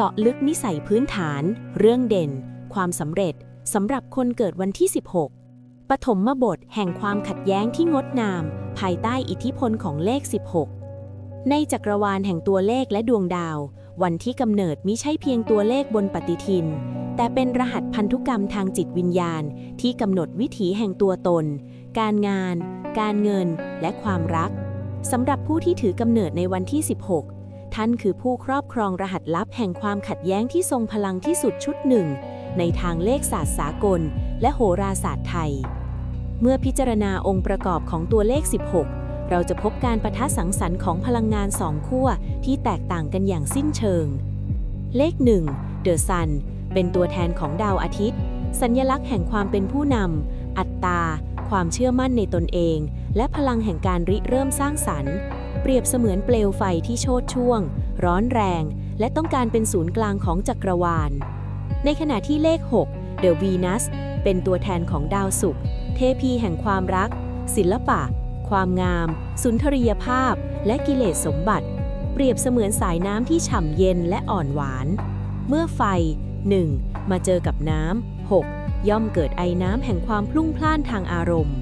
เจาะลึกนิสัยพื้นฐาน เรื่องเด่น ความสำเร็จสำหรับคนเกิดวันที่ 16 ปฐมบทแห่งความขัดแย้งที่งดงาม ภายใต้อิทธิพลของเลข 16 ในจักรวาลแห่งตัวเลขและดวงดาว วันที่กำเนิดมิใช่เพียงตัวเลขบนปฏิทิน แต่เป็นรหัสพันธุกรรมทางจิตวิญญาณ ที่กำหนดวิถีแห่งตัวตน การงาน การเงิน และความรักสำหรับผู้ที่ถือกำเนิดในวันที่ 16 ท่านคือผู้ครอบครองรหัสลับแห่งความขัดแย้งที่ทรงพลังที่สุดชุดหนึ่ง ในทางเลขศาสตร์สากล และโหราศาสตร์ไทย เมื่อพิจารณาองค์ประกอบของตัวเลข 16 เราจะพบการประทะสังสรรค์ของพลังงานสองขั้วที่แตกต่างกันอย่างสิ้นเชิง เลข 1 The Sun เป็นตัวแทนของดาวอาทิตย์ สัญลักษณ์แห่งความเป็นผู้นำอัตตา ความเชื่อมั่นในตนเอง และพลังแห่งการริเริ่มสร้างสรรค์ เปรียบเสมือนเปลวไฟที่โชดช่วง ร้อนแรง และต้องการเป็นศูนย์กลางของจักรวาล ในขณะที่เลข 6 The Venus เป็นตัวแทนของดาวศุกร์เทพีแห่งความรัก ศิลปะ ความงาม สุนทรียภาพ และกิเลสสมบัติ เปรียบเสมือนสายน้ำที่ฉ่ำเย็นและอ่อนหวาน เมื่อไฟ 1. มาเจอกับน้ำ 6. ย่อมเกิดไอน้ำแห่งความพลุ่งพล่านทางอารมณ์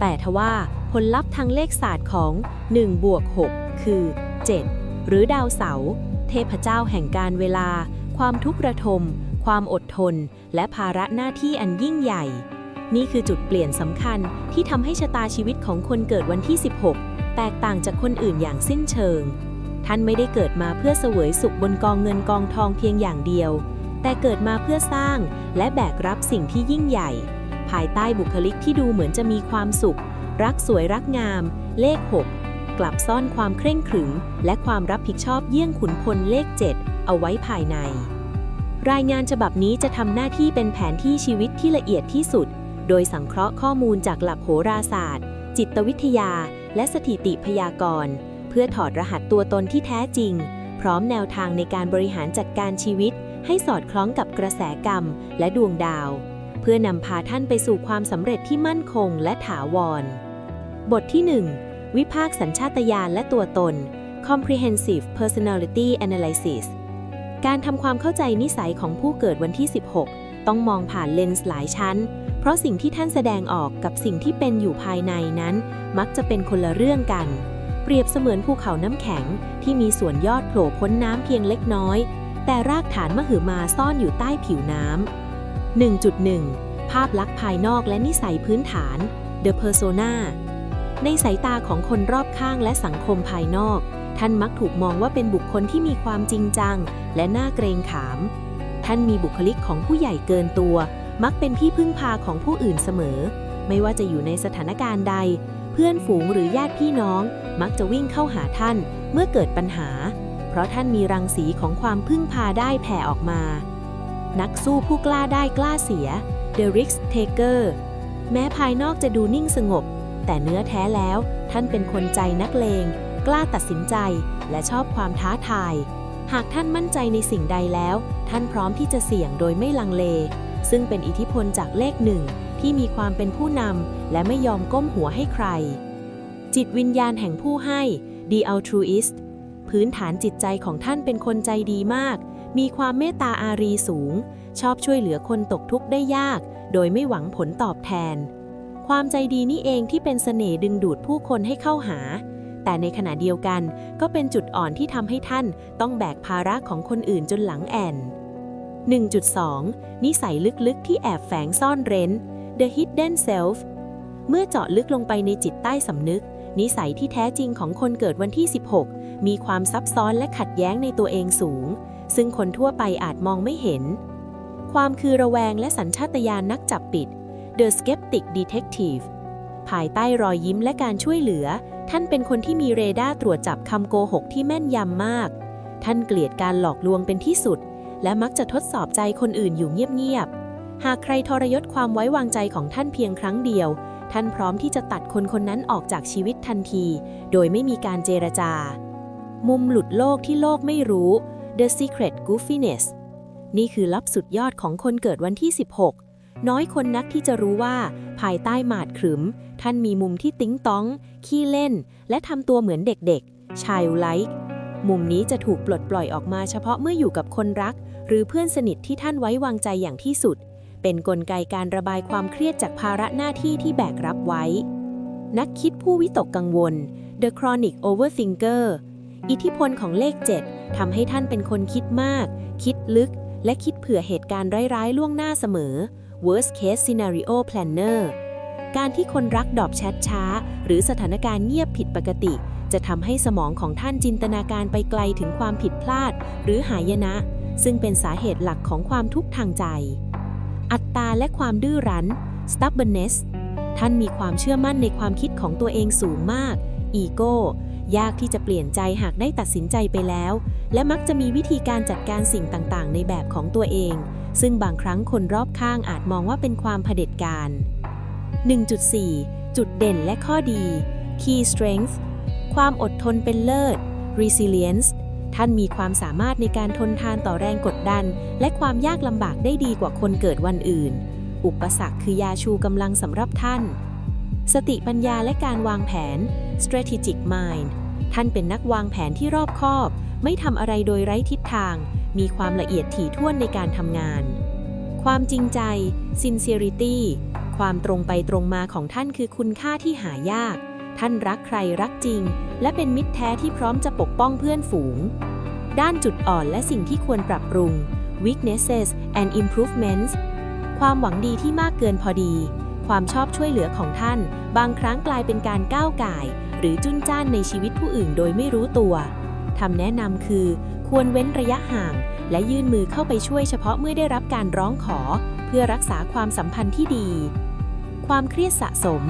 แต่ทว่าผลลัพธ์ทางเลขศาสตร์ของ1บวก6คือ 7 หรือดาวเสาร์เทพเจ้าแห่งการเวลา ความทุกข์ระทม ความอดทน และภาระหน้าที่อันยิ่งใหญ่ นี่คือจุดเปลี่ยนสำคัญที่ทำให้ชะตาชีวิตของคนเกิดวันที่ 16 แตกต่างจากคนอื่นอย่างสิ้นเชิง ท่านไม่ได้เกิดมาเพื่อเสวยสุขบนกองเงินกองทองเพียงอย่างเดียว แต่เกิดมาเพื่อสร้างและแบกรับสิ่งที่ยิ่งใหญ่ ภายใต้บุคลิกที่ดูเหมือนจะมีความสุข รักสวยรักงาม เลข 6 กลับซ่อนความเคร่งขรึม และความรับผิดชอบเยี่ยงขุนพลเลข 7 เอาไว้ภายใน รายงานฉบับนี้จะทำหน้าที่เป็นแผนที่ชีวิตที่ละเอียดที่สุด โดยสังเคราะห์ข้อมูลจากหลักโหราศาสตร์ จิตวิทยา และสถิติพยากรณ์ เพื่อถอดรหัสตัวตนที่แท้จริง พร้อมแนวทางในการบริหารจัดการชีวิตให้สอดคล้องกับกระแสกรรมและดวงดาว เพื่อนำพาท่านไปสู่ความสำเร็จที่มั่นคงและถาวร บทที่ 1 วิพากษ์สัญชาตญาณและตัวตน Comprehensive Personality Analysis การทำความเข้าใจนิสัยของผู้เกิดวันที่ 16 ต้องมองผ่านเลนส์หลายชั้น เพราะสิ่งที่ท่านแสดงออกกับสิ่งที่เป็นอยู่ภายในนั้น มักจะเป็นคนละเรื่องกัน เปรียบเสมือนภูเขาน้ำแข็งที่มีส่วนยอดโผล่พ้นน้ำเพียงเล็กน้อย แต่รากฐานมหึมาซ่อนอยู่ใต้ผิวน้ำ 1.1 ภาพลักษณ์ภายนอกและนิสัยพื้นฐาน The Persona ในสายตาของคนรอบข้างและสังคมภายนอก ท่านมักถูกมองว่าเป็นบุคคลที่มีความจริงจัง และน่าเกรงขาม ท่านมีบุคลิกของผู้ใหญ่เกินตัว มักเป็นที่พึ่งพาของผู้อื่นเสมอ ไม่ว่าจะอยู่ในสถานการณ์ใด เพื่อนฝูงหรือญาติพี่น้อง มักจะวิ่งเข้าหาท่านเมื่อเกิดปัญหา เพราะท่านมีรังสีของความพึ่งพาได้แผ่ออกมา นักสู้ผู้กล้าได้กล้าเสีย The Risk Taker แม้ภายนอกจะดูนิ่งสงบ แต่เนื้อแท้แล้วท่านเป็นคนใจนักเลง กล้าตัดสินใจ และชอบความท้าทาย หากท่านมั่นใจในสิ่งใดแล้ว ท่านพร้อมที่จะเสี่ยงโดยไม่ลังเล ซึ่งเป็นอิทธิพลจากเลขหนึ่งที่มีความเป็นผู้นำและไม่ยอมก้มหัวให้ใคร จิตวิญญาณแห่งผู้ให้ The Altruist พื้นฐานจิตใจของท่านเป็นคนใจดีมาก มีความเมตตาอารีสูง ชอบช่วยเหลือคนตกทุกข์ได้ยาก โดยไม่หวังผลตอบแทน ความใจดีนี่เองที่เป็นเสน่ห์ดึงดูดผู้คนให้เข้าหา แต่ในขณะเดียวกันก็เป็นจุดอ่อนที่ทำให้ท่านต้องแบกภาระของคนอื่นจนหลังแอน 1.2 นิสัยลึกๆที่แอบแฝงซ่อนเร้น The Hidden Self เมื่อเจาะลึกลงไปในจิตใต้สำนึก นิสัยที่แท้จริงของคนเกิดวันที่ 16 มีความซับซ้อนและขัดแย้งในตัวเองสูง ซึ่งคนทั่วไปอาจมองไม่เห็น ความคือระแวงและสัญชาตญาณนักจับปิด The Skeptic Detective ภายใต้รอยยิ้มและการช่วยเหลือ ท่านเป็นคนที่มีเรดาร์ตรวจจับคำโกหกที่แม่นยำมาก ท่านเกลียดการหลอกลวงเป็นที่สุด และมักจะทดสอบใจคนอื่นอยู่เงียบๆ หากใครทรยศความไว้วางใจของท่านเพียงครั้งเดียว ท่านพร้อมที่จะตัดคนคนนั้นออกจากชีวิตทันที โดยไม่มีการเจรจา มุมหลุดโลกที่โลกไม่รู้ The Secret Goofiness นี่คือลับสุดยอดของคนเกิดวันที่ 16 น้อยคนนักที่จะรู้ว่า ภายใต้หมาดขรึม ท่านมีมุมที่ติ้งต้อง ขี้เล่น และทำตัวเหมือนเด็กๆชายไลค์มุมนี้จะถูกปลดปล่อยออกมาเฉพาะเมื่ออยู่กับคนรัก หรือเพื่อนสนิทที่ท่านไว้วางใจอย่างที่สุด เป็นนกลไกการระบายความเครียดจากภาระหน้าที่ที่แบกรับไว้ นักคิดผู้วิตกกังวล The Chronic Overthinker อิทธิพลของเลข 7ทำให้ท่านเป็นคนคิดมาก คิดลึก และคิดเผื่อเหตุการณ์ร้ายๆ ล่วงหน้าเสมอ worst case scenario planner การที่คนรักดอบแชทช้า หรือสถานการณ์เงียบผิดปกติ จะทำให้สมองของท่านจินตนาการไปไกลถึงความผิดพลาด หรือหายนะ ซึ่งเป็นสาเหตุหลักของความทุกข์ทางใจ อัตตาและความดื้อรั้น stubbornness ท่านมีความเชื่อมั่นในความคิดของตัวเองสูงมาก อีโก้ ยากที่จะเปลี่ยนใจหากได้ตัดสินใจไปแล้ว และมักจะมีวิธีการจัดการสิ่งต่างๆ ในแบบของตัวเอง ซึ่งบางครั้งคนรอบข้างอาจมองว่าเป็นความเผด็จการ 1.4 จุดเด่นและข้อดี Key Strength ความอดทนเป็นเลิศ Resilience ท่านมีความสามารถในการทนทานต่อแรงกดดัน และความยากลำบากได้ดีกว่าคนเกิดวันอื่น อุปสรรคคือยาชูกำลังสำหรับท่าน สติปัญญาและการวางแผน strategic mind ท่านเป็นนักวางแผนที่รอบคอบ ไม่ทำอะไรโดยไร้ทิศทาง มีความละเอียดถี่ถ้วนในการทำงาน ความจริงใจ sincerity ความตรงไปตรงมาของท่านคือคุณค่าที่หายาก ท่านรักใครรักจริง และเป็นมิตรแท้ที่พร้อมจะปกป้องเพื่อนฝูง ด้านจุดอ่อนและสิ่งที่ควรปรับปรุง weaknesses and improvements ความหวังดีที่มากเกินพอดี ความชอบช่วยเหลือของท่าน บางครั้งกลายเป็นการก้าวไก่ หรือจุนจ้านในชีวิตผู้อื่นโดยไม่รู้ตัวคำแนะนำคือ ควรเว้นระยะห่าง และยื่นมือเข้าไปช่วยเฉพาะเมื่อได้รับการร้องขอ เพื่อรักษาความสัมพันธ์ที่ดี ความเครียดสะสม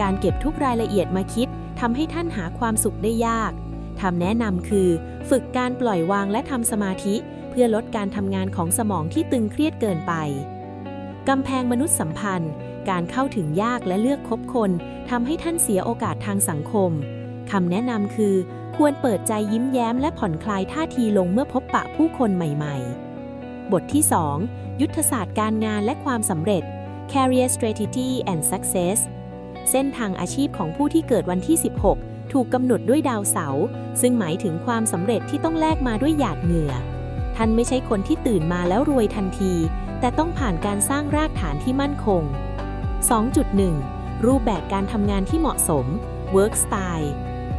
การเก็บทุกรายละเอียดมาคิดทำให้ท่านหาความสุขได้ยากคำแนะนำคือ ฝึกการปล่อยวางและทำสมาธิ เพื่อลดการทำงานของสมองที่ตึงเครียดเกินไปกำแพงมนุษยสัมพันธ์ การเข้าถึงยากและเลือกคบคนทำให้ท่านเสียโอกาสทางสังคมคำแนะนำคือ ควรเปิดใจยิ้มแย้มและผ่อนคลายท่าทีลงเมื่อพบปะผู้คนใหม่ ๆ บทที่ 2 ยุทธศาสตร์การงานและความสำเร็จ Career Strategy and Success เส้นทางอาชีพของผู้ที่เกิดวันที่ 16 ถูกกำหนดด้วยดาวเสาร์ซึ่งหมายถึงความสำเร็จที่ต้องแลกมาด้วยหยาดเหงื่อ ท่านไม่ใช่คนที่ตื่นมาแล้วรวยทันที แต่ต้องผ่านการสร้างรากฐานที่มั่นคง 2.1 รูปแบบการทำงานที่เหมาะสม work style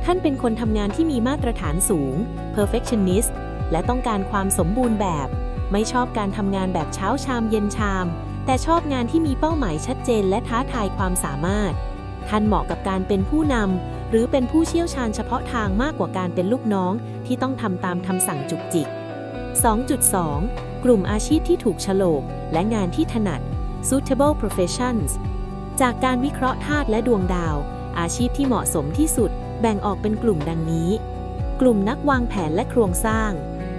ท่านเป็นคนทำงานที่มีมาตรฐานสูง perfectionist และต้องการความสมบูรณ์แบบ ไม่ชอบการทำงานแบบเช้าชามเย็นชาม แต่ชอบงานที่มีเป้าหมายชัดเจนและท้าทายความสามารถ ท่านเหมาะกับการเป็นผู้นำหรือเป็นผู้เชี่ยวชาญเฉพาะทางมากกว่าการเป็นลูกน้อง ที่ต้องทำตามคำสั่งจุกจิก 2.2 กลุ่มอาชีพที่ถูกฉลกและงานที่ถนัด suitable professions จากการวิเคราะห์ธาตุและดวงดาว อาชีพที่เหมาะสมที่สุด แบ่งออกเป็นกลุ่มดังนี้ กลุ่มนักวางแผนและโครงสร้าง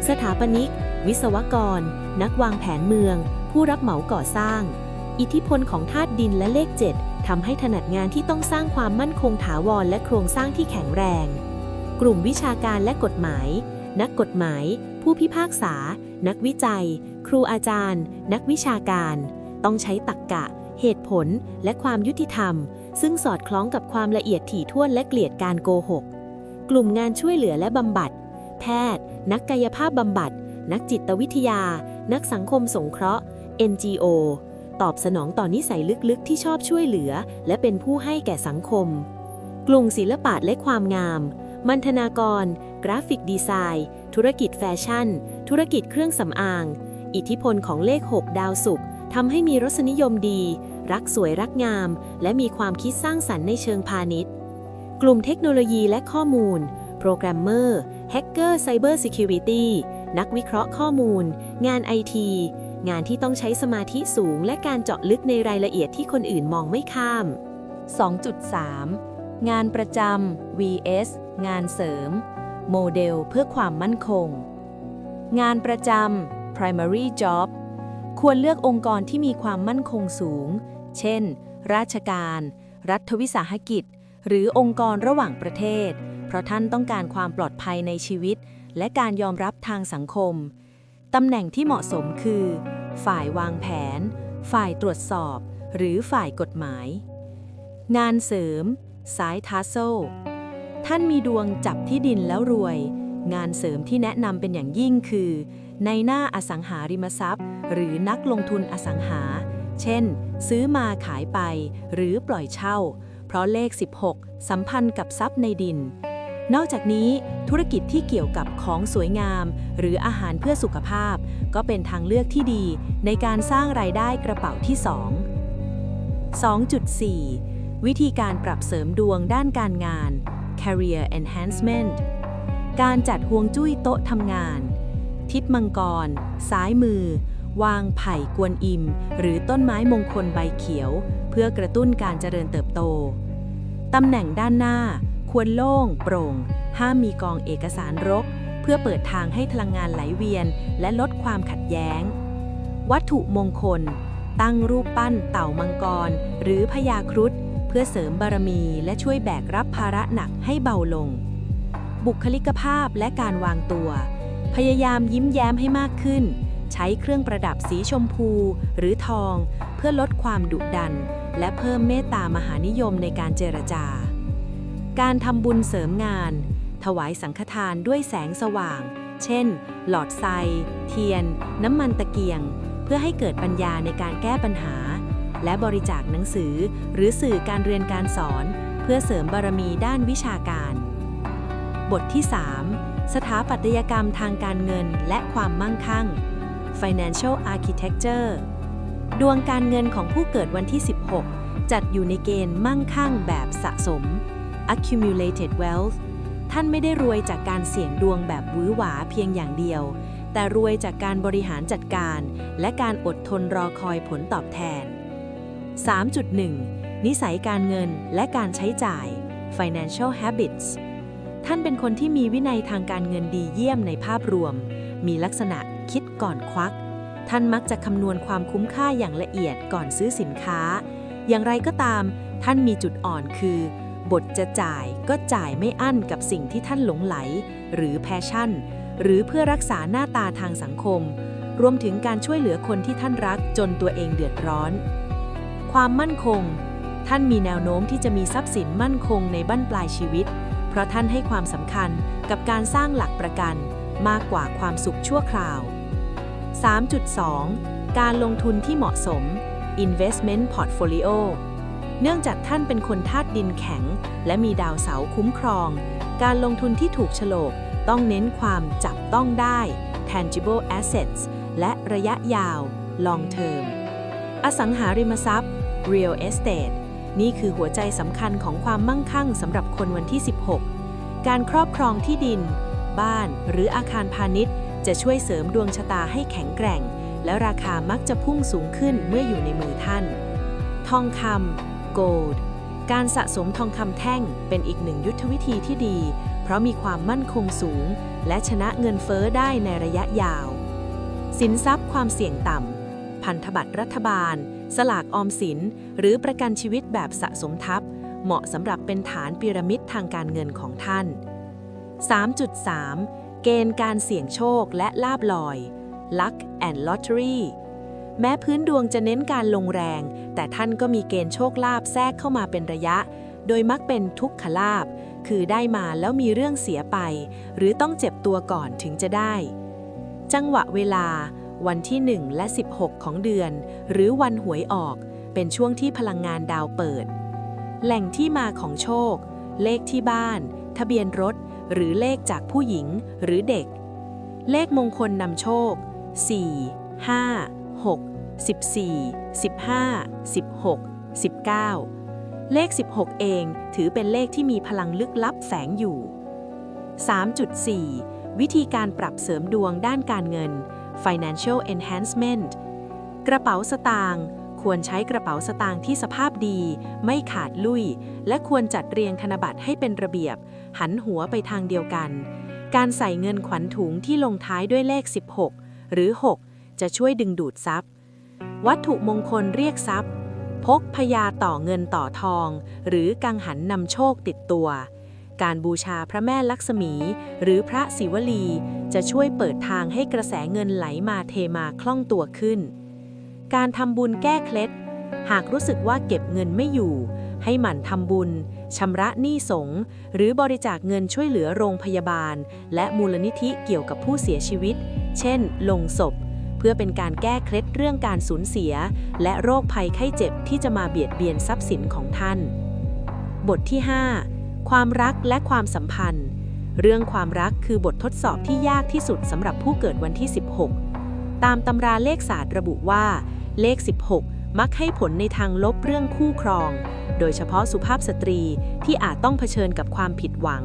สถาปนิก วิศวกร นักวางแผนเมือง ผู้รับเหมาก่อสร้าง อิทธิพลของธาตุดินและเลข7ทำให้ถนัดงานที่ต้องสร้างความมั่นคงถาวรและโครงสร้างที่แข็งแรง กลุ่มวิชาการและกฎหมาย นักกฎหมาย ผู้พิพากษา นักวิจัย ครูอาจารย์ นักวิชาการ ต้องใช้ตรรกกะ เหตุผลและความยุติธรรม ซึ่งสอดคล้องกับความละเอียดถี่ถ้วนและเกลียดการโกหก กลุ่มงานช่วยเหลือและบำบัด แพทย์ นักกายภาพบำบัด นักจิตวิทยา นักสังคมสงเคราะห์ NGO ตอบสนองต่อนนิสัยลึกๆ ที่ชอบช่วยเหลือ และเป็นผู้ให้แก่สังคม กลุ่มศิลปะและความงาม มัณฑนากร กราฟิกดีไซน์ ธุรกิจแฟชั่น ธุรกิจเครื่องสำอาง อิทธิพลของเลข 6 ดาวศุกร์ ทำให้มีรสนิยมดี รักสวยรักงาม และมีความคิดสร้างสรรค์ในเชิงพาณิชย์ กลุ่มเทคโนโลยีและข้อมูล โปรแกรมเมอร์ แฮกเกอร์ไซเบอร์ซิเคียวริตี้ นักวิเคราะห์ข้อมูล งานไอที งานที่ต้องใช้สมาธิสูง และการเจาะลึกในรายละเอียดที่คนอื่นมองไม่ข้าม 2.3 งานประจำ vs งานเสริม โมเดลเพื่อความมั่นคง งานประจำ primary job ควรเลือกองค์กรที่มีความมั่นคงสูง เช่น ราชการ รัฐวิสาหกิจ หรือองค์กรระหว่างประเทศ เพราะท่านต้องการความปลอดภัยในชีวิต และการยอมรับทางสังคม ตำแหน่งที่เหมาะสมคือ ฝ่ายวางแผน ฝ่ายตรวจสอบ หรือฝ่ายกฎหมาย งานเสริม สายทัสโซ ท่านมีดวงจับที่ดินแล้วรวย งานเสริมที่แนะนำเป็นอย่างยิ่งคือ ในหน้าอสังหาริมทรัพย์ หรือนักลงทุนอสังหา เช่น ซื้อมาขายไป หรือปล่อยเช่า เพราะเลข 16 สัมพันธ์กับทรัพย์ในดิน นอกจากนี้ธุรกิจที่เกี่ยวกับของสวยงาม หรืออาหารเพื่อสุขภาพ ก็เป็นทางเลือกที่ดี ในการสร้างรายได้กระเป๋าที่ 2 2.4วิธีการปรับเสริมดวงด้านการงาน career enhancement การจัดห่วงจุ้ยโต๊ะทำงาน ทิศมังกร ซ้ายมือ วางไผ่กวนอิม หรือต้นไม้มงคลใบเขียว เพื่อกระตุ้นการเจริญเติบโต ตำแหน่งด้านหน้า ควรโล่ง โปร่ง ห้ามมีกองเอกสารรก เพื่อเปิดทางให้พลังงานไหลเวียน และลดความขัดแย้ง วัตถุมงคล ตั้งรูปปั้นเต่ามังกร หรือพญาครุฑเพื่อเสริมบารมีและช่วยแบกรับภาระหนักให้เบาลง บุคลิกภาพและการวางตัว พยายามยิ้มแย้มให้มากขึ้น ใช้เครื่องประดับสีชมพูหรือทอง เพื่อลดความดุดัน และเพิ่มเมตตามหานิยมในการเจรจา การทำบุญเสริมงาน ถวายสังฆทานด้วยแสงสว่าง เช่น หลอดไฟ เทียน น้ำมันตะเกียง เพื่อให้เกิดปัญญาในการแก้ปัญหา และบริจาคหนังสือ หรือสื่อการเรียนการสอน เพื่อเสริมบารมีด้านวิชาการ บทที่ 3 สถาปัตยกรรมทางการเงินและความมั่งคั่ง Financial Architecture ดวงการเงินของผู้เกิดวันที่ 16 จัดอยู่ในเกณฑ์มั่งคั่งแบบสะสม accumulated wealth ท่านไม่ได้รวยจากการเสี่ยงดวงแบบวื้อหวาเพียงอย่างเดียว แต่รวยจากการบริหารจัดการ และการอดทนรอคอยผลตอบแทน 3.1 นิสัยการเงินและการใช้จ่าย financial habits ท่านเป็นคนที่มีวินัยทางการเงินดีเยี่ยมในภาพรวม มีลักษณะคิดก่อนควัก ท่านมักจะคำนวณความคุ้มค่าอย่างละเอียดก่อนซื้อสินค้า อย่างไรก็ตาม ท่านมีจุดอ่อนคือ บทจะจ่ายก็จ่ายไม่อั้นกับสิ่งที่ท่านหลงไหล หรือแพชชั่น หรือเพื่อรักษาหน้าตาทางสังคม รวมถึงการช่วยเหลือคนที่ท่านรักจนตัวเองเดือดร้อน ความมั่นคง ท่านมีแนวโน้มที่จะมีทรัพย์สินมั่นคงในบั้นปลายชีวิต เพราะท่านให้ความสำคัญกับการสร้างหลักประกันมากกว่าความสุขชั่วคราว 3.2 การลงทุนที่เหมาะสม investment portfolio เนื่องจากท่านเป็นคนธาตุดินแข็ง และมีดาวเสาคุ้มครอง การลงทุนที่ถูกฉลกต้องเน้นความจับต้องได้ tangible assets และระยะยาว long term อสังหาริมทรัพย์ real estate นี่คือหัวใจสำคัญของความมั่งคั่งสำหรับคนวันที่ 16 การครอบครองที่ดิน บ้านหรืออาคารพาณิชย์ จะช่วยเสริมดวงชะตาให้แข็งแกร่ง และราคามักจะพุ่งสูงขึ้นเมื่ออยู่ในมือท่าน ทองคำ gold การสะสมทองคำแท่งเป็นอีกหนึ่งยุทธวิธีที่ดี เพราะมีความมั่นคงสูง และชนะเงินเฟ้อได้ในระยะยาว สินทรัพย์ความเสี่ยงต่ำ พันธบัตรรัฐบาล สลากออมสิน หรือประกันชีวิตแบบสะสมทัพเหมาะสำหรับเป็นฐานพีระมิดทางการเงินของท่าน 3.3 เกณฑ์การเสี่ยงโชคและลาบลอย Luck and Lottery แม้พื้นดวงจะเน้นการลงแรง แต่ท่านก็มีเกณฑ์โชคลาภแทรกเข้ามาเป็นระยะ โดยมักเป็นทุกขลาภคือได้มาแล้วมีเรื่องเสียไป หรือต้องเจ็บตัวก่อนถึงจะได้ จังหวะเวลา วันที่ 1 และ 16 ของเดือน หรือวันหวยออก เป็นช่วงที่พลังงานดาวเปิด แหล่งที่มาของโชค เลขที่บ้าน ทะเบียนรถ หรือเลขจากผู้หญิงหรือเด็ก เลขมงคลนำโชค 4 5 6 14 15 16 19เลข 16 เองถือเป็นเลขที่มีพลังลึกลับแฝงอยู่ 3.4 วิธีการปรับเสริมดวงด้านการเงิน financial enhancement กระเป๋าสตางค์ควรใช้กระเป๋าสตางค์ที่สภาพดี ไม่ขาดลุย และควรจัดเรียงธนบัตรให้เป็นระเบียบ หันหัวไปทางเดียวกัน การใส่เงินขวัญถุงที่ลงท้ายด้วยเลข 16 หรือ 6 จะช่วยดึงดูดทรัพย์ วัตถุมงคลเรียกทรัพย์ พกพญาต่อเงินต่อทอง หรือกังหันนำโชคติดตัว การบูชาพระแม่ลักษมี หรือพระศิวลี จะช่วยเปิดทางให้กระแสเงินไหลมาเทมาคล่องตัวขึ้น การทำบุญแก้เคล็ด หากรู้สึกว่าเก็บเงินไม่อยู่ ให้หมั่นทำบุญชำระหนี้สงฆ์หรือบริจาคเงินช่วยเหลือโรงพยาบาล และมูลนิธิเกี่ยวกับผู้เสียชีวิต เช่น ลงศพ เพื่อเป็นการแก้เคล็ดเรื่องการสูญเสีย และโรคภัยไข้เจ็บที่จะมาเบียดเบียนทรัพย์สินของท่าน บทที่ 5 ความรักและความสัมพันธ์ เรื่องความรักคือบททดสอบที่ยากที่สุดสำหรับผู้เกิดวันที่ 16 ตามตำราเลขศาสตร์ระบุว่า เลข 16 มักให้ผลในทางลบเรื่องคู่ครอง โดยเฉพาะสุภาพสตรีที่อาจต้องเผชิญกับความผิดหวัง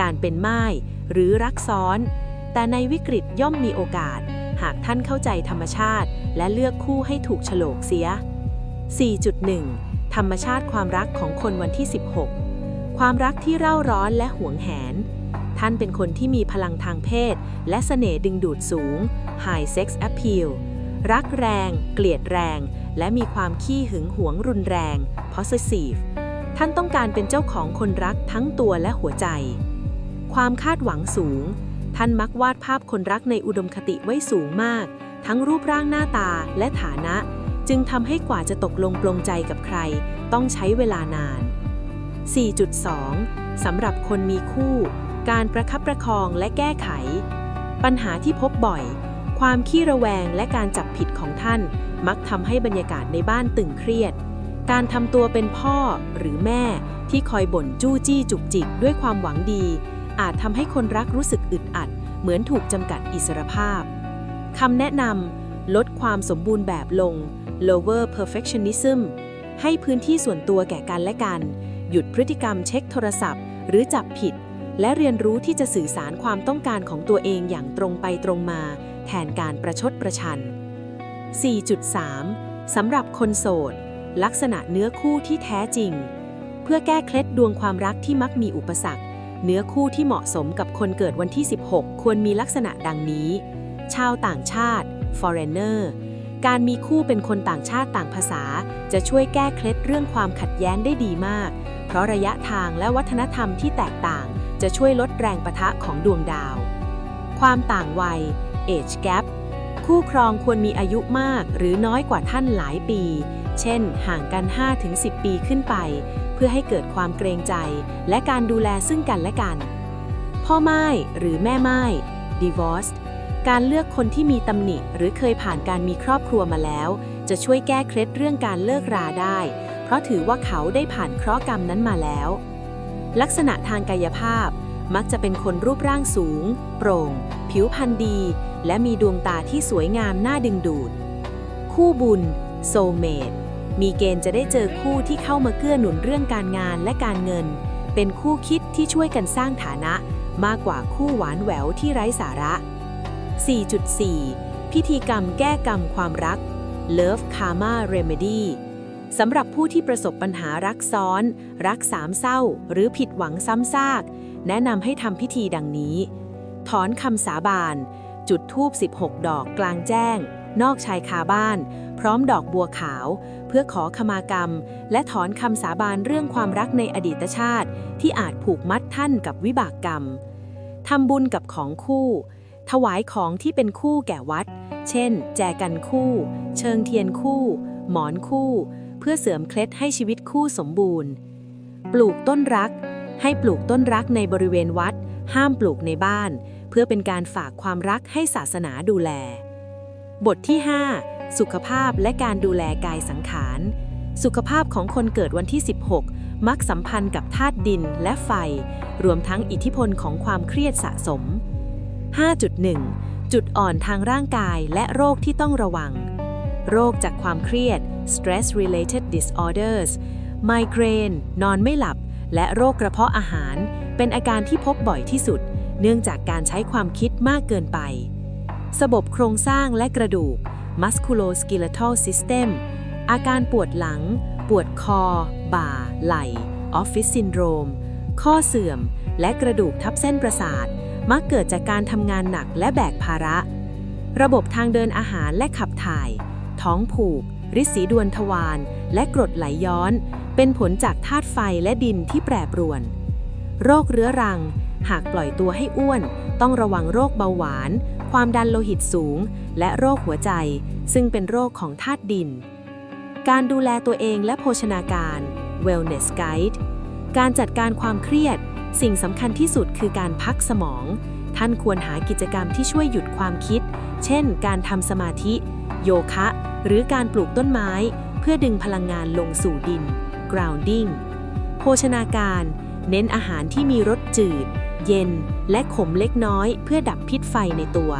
การเป็นม่าย หรือรักซ้อน แต่ในวิกฤตย่อมมีโอกาส หากท่านเข้าใจธรรมชาติ และเลือกคู่ให้ถูกโฉลกเสีย 4.1 ธรรมชาติความรักของคนวันที่ 16 ความรักที่เร่าร้อนและหวงแหน ท่านเป็นคนที่มีพลังทางเพศ และเสน่ห์ดึงดูดสูง High Sex Appeal รักแรง เกลียดแรง และมีความขี้หึงหวงรุนแรง Possessive ท่านต้องการเป็นเจ้าของคนรักทั้งตัวและหัวใจ ความคาดหวังสูง ท่านมักวาดภาพคนรักในอุดมคติไว้สูงมาก ทั้งรูปร่างหน้าตาและฐานะ จึงทำให้กว่าจะตกลงปลงใจกับใคร ต้องใช้เวลานาน 4.2 สำหรับคนมีคู่ การประคับประคองและแก้ไข ปัญหาที่พบบ่อย ความขี้ระแวงและการจับผิดของท่าน มักทำให้บรรยากาศในบ้านตึงเครียด การทำตัวเป็นพ่อหรือแม่ที่คอยบ่นจู้จี้จุกจิกด้วยความหวังดี อาจทำให้คนรักรู้สึกอึดอัด เหมือนถูกจำกัดอิสรภาพคำแนะนำลดความสมบูรณ์แบบลง lower perfectionism ให้พื้นที่ส่วนตัวแก่กันและกัน หยุดพฤติกรรมเช็คโทรศัพท์ หรือจับผิด และเรียนรู้ที่จะสื่อสารความต้องการของตัวเองอย่างตรงไปตรงมา แทนการประชดประชัน 4.3 สำหรับคนโสด ลักษณะเนื้อคู่ที่แท้จริง เพื่อแก้เคล็ดดวงความรักที่มักมีอุปสรรค เนื้อคู่ที่เหมาะสมกับคนเกิดวันที่ 16 ควรมีลักษณะดังนี้ ชาวต่างชาติ foreigner การมีคู่เป็นคนต่างชาติต่างภาษา จะช่วยแก้เคล็ดเรื่องความขัดแย้งได้ดีมาก เพราะระยะทางและวัฒนธรรมที่แตกต่าง จะช่วยลดแรงประทะของดวงดาว ความต่างวัย age gap คู่ครองควรมีอายุมากหรือน้อยกว่าท่านหลายปี เช่น ห่างกัน 5-10 ปีขึ้นไป เพื่อให้เกิดความเกรงใจ และการดูแลซึ่งกันและกัน พ่อไม้หรือแม่ไม้ divorced การเลือกคนที่มีตำหนิหรือเคยผ่านการมีครอบครัวมาแล้ว จะช่วยแก้เคล็ดเรื่องการเลิกราได้ เพราะถือว่าเขาได้ผ่านเคราะห์กรรมนั้นมาแล้ว ลักษณะทางกายภาพมักจะเป็นคนรูปร่างสูง โปร่ง ผิวพรรณดี และมีดวงตาที่สวยงามน่าดึงดูด คู่บุญ โซเมดมีเกณฑ์จะได้เจอคู่ที่เข้ามาเกื้อหนุนเรื่องการงานและการเงิน เป็นคู่คิดที่ช่วยกันสร้างฐานะ มากกว่าคู่หวานแหววที่ไร้สาระ 4.4 พิธีกรรมแก้กรรมความรัก Love Karma Remedy สำหรับผู้ที่ประสบปัญหารักซ้อน รักสามเศร้า หรือผิดหวังซ้ำซาก แนะนำให้ทำพิธีดังนี้ ถอนคำสาบาน จุดธูป16 ดอกกลางแจ้ง นอกชายคาบ้าน พร้อมดอกบัวขาว เพื่อขอขมากรรม และถอนคำสาบานเรื่องความรักในอดีตชาติ ที่อาจผูกมัดท่านกับวิบากกรรมทำบุญกับของคู่ ถวายของที่เป็นคู่แก่วัด เช่น แจกันคู่ เชิงเทียนคู่ หมอนคู่ เพื่อเสริมเคล็ดให้ชีวิตคู่สมบูรณ์ ปลูกต้นรัก ให้ปลูกต้นรักในบริเวณวัด ห้ามปลูกในบ้าน เพื่อเป็นการฝากความรักให้ศาสนาดูแล บทที่ 5 สุขภาพและการดูแลกายสังขาร สุขภาพของคนเกิดวันที่ 16 มักสัมพันธ์กับธาตุดินและไฟ รวมทั้งอิทธิพลของความเครียดสะสม 5.1 จุดอ่อนทางร่างกายและโรคที่ต้องระวัง โรคจากความเครียด stress related disorders ไมเกรน นอนไม่หลับ และโรคกระเพาะอาหาร เป็นอาการที่พบบ่อยที่สุด เนื่องจากการใช้ความคิดมากเกินไป ระบบโครงสร้างและกระดูก musculoskeletal system อาการปวดหลัง ปวดคอ บ่า ไหล่ ออฟฟิศซินโดรม ข้อเสื่อม และกระดูกทับเส้นประสาท มักเกิดจากการทำงานหนักและแบกภาระ ระบบทางเดินอาหารและขับถ่าย ท้องผูกริดสีดวนทวารและกรดไหลย้อน เป็นผลจากธาตุไฟและดินที่แปรปรวน โรคเรื้อรัง หากปล่อยตัวให้อ้วน ต้องระวังโรคเบาหวาน ความดันโลหิตสูง และโรคหัวใจ ซึ่งเป็นโรคของธาตุดิน การดูแลตัวเองและโภชนาการ Wellness Guide การจัดการความเครียด สิ่งสำคัญที่สุดคือการพักสมอง ท่านควรหากิจกรรมที่ช่วยหยุดความคิด เช่น การทำสมาธิ โยคะ หรือการปลูกต้นไม้ เพื่อดึงพลังงานลงสู่ดิน grounding โภชนาการ เน้นอาหารที่มีรสจืด เย็น และขมเล็กน้อยเพื่อดับพิษไฟในตัว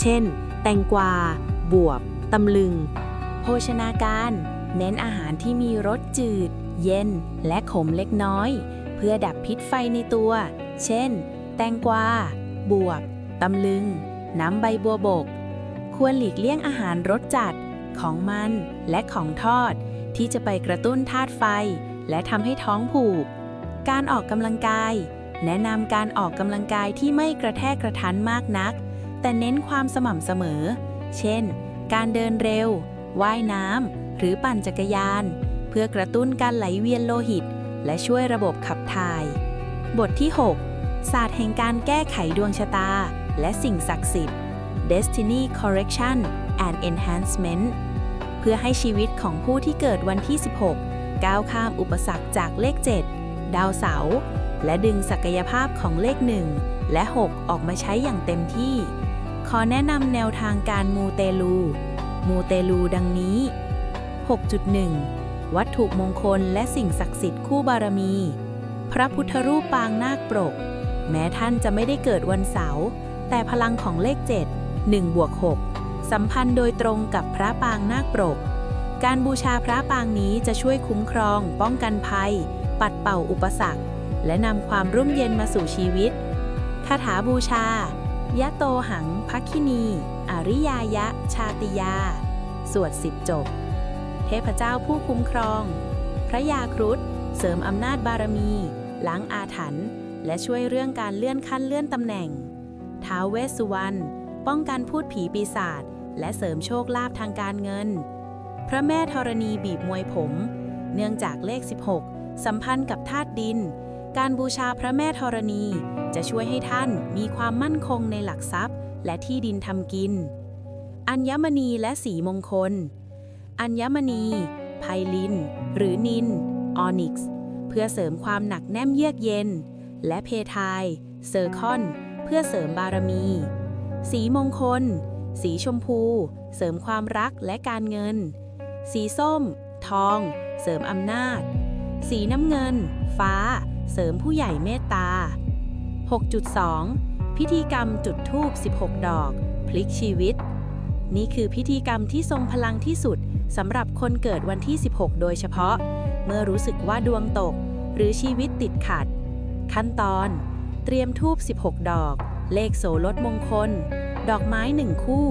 เช่น แตงกวา บวบ ตำลึง โภชนาการ เน้นอาหารที่มีรสจืด เย็น และขมเล็กน้อย พื่อดับพิษไฟในตัว เช่น แตงกวา บวบตำลึง น้ำใบบัวบก ควรหลีกเลี่ยงอาหารรสจัด ของมันและของทอด ที่จะไปกระตุ้นธาตุไฟ และทำให้ท้องผูก การออกกำลังกาย แนะนำการออกกำลังกายที่ไม่กระแทกกระทันมากนัก แต่เน้นความสม่ำเสมอ เช่น การเดินเร็ว ว่ายน้ำหรือปั่นจักรยาน เพื่อกระตุ้นการไหลเวียนโลหิต และช่วยระบบขับถ่าย บทที่ 6 ศาสตร์แห่งการแก้ไขดวงชะตา และสิ่งศักดิ์สิทธิ์ Destiny Correction and Enhancement เพื่อให้ชีวิตของผู้ที่เกิดวันที่ 16 ก้าวข้ามอุปสรรคจากเลข 7 ดาวเสาร์และดึงศักยภาพของเลข 1 และ 6 ออกมาใช้อย่างเต็มที่ ขอแนะนำแนวทางการมูเตลู มูเตลูดังนี้ 6.1 วัตถุมงคลและสิ่งศักดิ์สิทธิ์คู่บารมี พระพุทธรูปปางนาคปรก แม้ท่านจะไม่ได้เกิดวันเสาร์แต่พลังของเลข 7 1บวก6สัมพันธ์โดยตรงกับพระปางนาคปรก การบูชาพระปางนี้จะช่วยคุ้มครอง ป้องกันภัย ปัดเป่าอุปสรรค และนำความร่มเย็นมาสู่ชีวิตคาถาบูชา ยะโตหังพักคินี อริยายะ ชาติยา สวดสิบจบ พเจ้าผู้คุ้มครอง พระยาครุฑเสริมอำนาจบารมีล้างอาถรรพ์และช่วยเรื่องการเลื่อนขั้นเลื่อนตำแหน่ง ท้าวเวสสุวรรณป้องกันพูดผีปีศาจและเสริมโชคลาภทางการเงิน พระแม่ธรณีบีบมวยผม เนื่องจากเลข 16 สัมพันธ์กับธาตุดิน การบูชาพระแม่ธรณีจะช่วยให้ท่านมีความมั่นคงในหลักทรัพย์ และที่ดินทำกิน อัญมณีและสีมงคล อัญมณี ไพลิน หรือนิน ออนิกซ์เพื่อเสริมความหนักแน่นเยือกเย็น และเพทาย เซอร์คอน เพื่อเสริมบารมี สีมงคล สีชมพู เสริมความรักและการเงิน สีส้ม ทอง เสริมอำนาจ สีน้ำเงิน ฟ้า เสริมผู้ใหญ่เมตตา 6.2 พิธีกรรมจุดธูป 16 ดอก พลิกชีวิต นี่คือพิธีกรรมที่ทรงพลังที่สุด สำหรับคนเกิดวันที่ 16 โดยเฉพาะ เมื่อรู้สึกว่าดวงตก หรือชีวิตติดขัด ขั้นตอน เตรียมทูบ 16 ดอก เลขโสลดมงคล ดอกไม้1คู่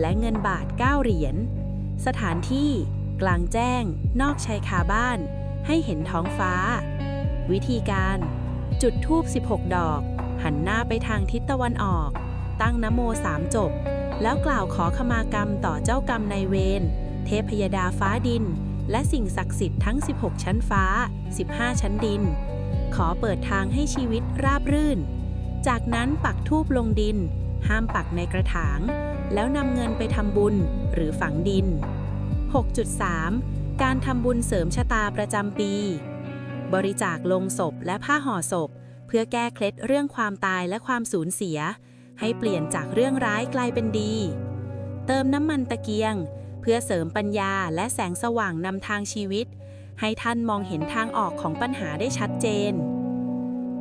และเงินบาท 9 เหรียญ สถานที่ กลางแจ้ง นอกชายคาบ้าน ให้เห็นท้องฟ้า วิธีการ จุดทูบ 16 ดอก หันหน้าไปทางทิศตะวันออก ตั้งนโมสามจบ แล้วกล่าวขอขมากรรมต่อเจ้ากรรมนายเวร เทพยดาฟ้าดิน และสิ่งศักดิ์สิทธิ์ทั้ง 16 ชั้นฟ้า 15 ชั้นดิน ขอเปิดทางให้ชีวิตราบรื่น จากนั้นปักทูบลงดิน ห้ามปักในกระถาง แล้วนำเงินไปทำบุญหรือฝังดิน 6.3 การทำบุญเสริมชะตาประจำปี บริจาคลงศพและผ้าห่อศพ เพื่อแก้เคล็ดเรื่องความตายและความสูญเสีย ให้เปลี่ยนจากเรื่องร้ายกลายเป็นดี เติมน้ำมันตะเกียง พื่อเสริมปัญญาและแสงสว่างนำทางชีวิต ให้ท่านมองเห็นทางออกของปัญหาได้ชัดเจน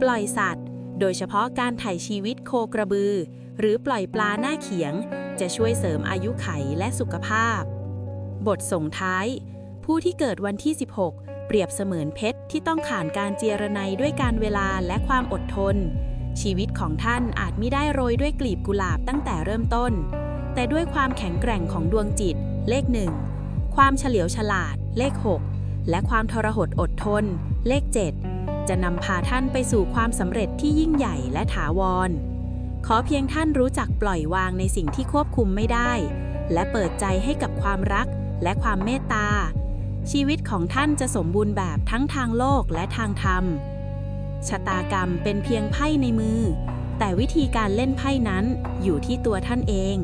ปล่อยสัตว์ โดยเฉพาะการไถ่ชีวิตโคกระบือ หรือปล่อยปลาหน้าเขียง จะช่วยเสริมอายุไขและสุขภาพ บทส่งท้าย ผู้ที่เกิดวันที่ 16 เปรียบเสมือนเพชรที่ต้องผ่านการเจรไนด้วยการเวลาและความอดทน ชีวิตของท่านอาจไม่ได้โรยด้วยกลีบกุหลาบตั้งแต่เริ่มต้นแต่ด้วยความแข็งแกร่งของดวงจิต เลขหนึ่งความเฉลียวฉลาด เลข 6 และความทรหดอดทน เลข 7 จะนำพาท่านไปสู่ความสำเร็จที่ยิ่งใหญ่และถาวร ขอเพียงท่านรู้จักปล่อยวางในสิ่งที่ควบคุมไม่ได้ และเปิดใจให้กับความรักและความเมตตา ชีวิตของท่านจะสมบูรณ์แบบทั้งทางโลกและทางธรรม ชะตากรรมเป็นเพียงไพ่ในมือ แต่วิธีการเล่นไพ่นั้นอยู่ที่ตัวท่านเอง